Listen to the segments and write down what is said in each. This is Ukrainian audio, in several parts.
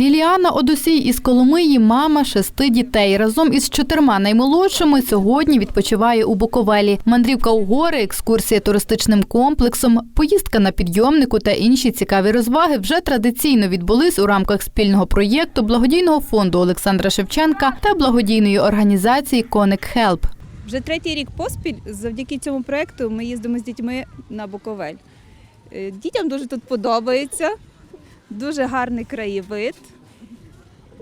Ліліана Одосій із Коломиї мама шести дітей. Разом із чотирма наймолодшими сьогодні відпочиває у Буковелі. Мандрівка у гори, екскурсія туристичним комплексом, поїздка на підйомнику та інші цікаві розваги вже традиційно відбулись у рамках спільного проєкту благодійного фонду Олександра Шевченка та благодійної організації Коник Хелп. Вже третій рік поспіль завдяки цьому проєкту ми їздимо з дітьми на Буковель. Е, Дітям дуже тут подобається, дуже гарний краєвид,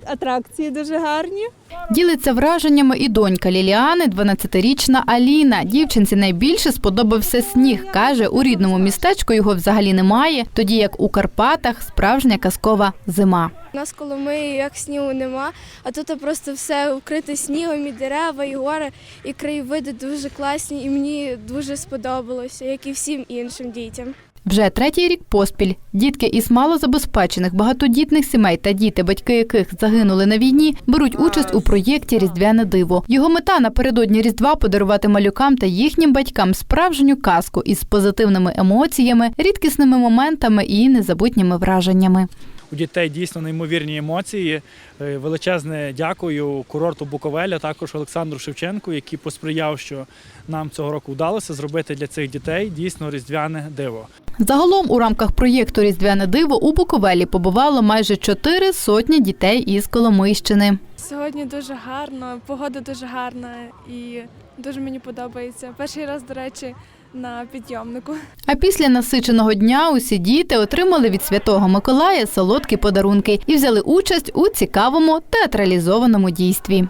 атракції дуже гарні. Ділиться враженнями і донька Ліліани, 12-річна Аліна. Дівчинці найбільше сподобався сніг. Каже, у рідному містечку його взагалі немає, тоді як у Карпатах справжня казкова зима. У нас коло ми як снігу нема, а тут просто все вкрите снігом, і дерева, і гори, і краєвиди дуже класні, і мені дуже сподобалося, як і всім іншим дітям. Вже третій рік поспіль дітки із малозабезпечених багатодітних сімей та діти, батьки яких загинули на війні, беруть участь у проєкті Різдвяне диво. Його мета напередодні Різдва подарувати малюкам та їхнім батькам справжню казку із позитивними емоціями, рідкісними моментами і незабутніми враженнями. У дітей дійсно неймовірні емоції. Е, Величезне дякую курорту Буковеля, також Олександру Шевченку, який посприяв, що нам цього року вдалося зробити для цих дітей дійсно різдвяне диво. Загалом у рамках проєкту Різдвяне диво у Буковелі побувало майже чотири сотні дітей із Коломийщини. Сьогодні дуже гарно, погода дуже гарна і дуже мені подобається. Перший раз, до речі, на підйомнику. А після насиченого дня усі діти отримали від святого Миколая солодкі подарунки і взяли участь у цікавому театралізованому дійстві.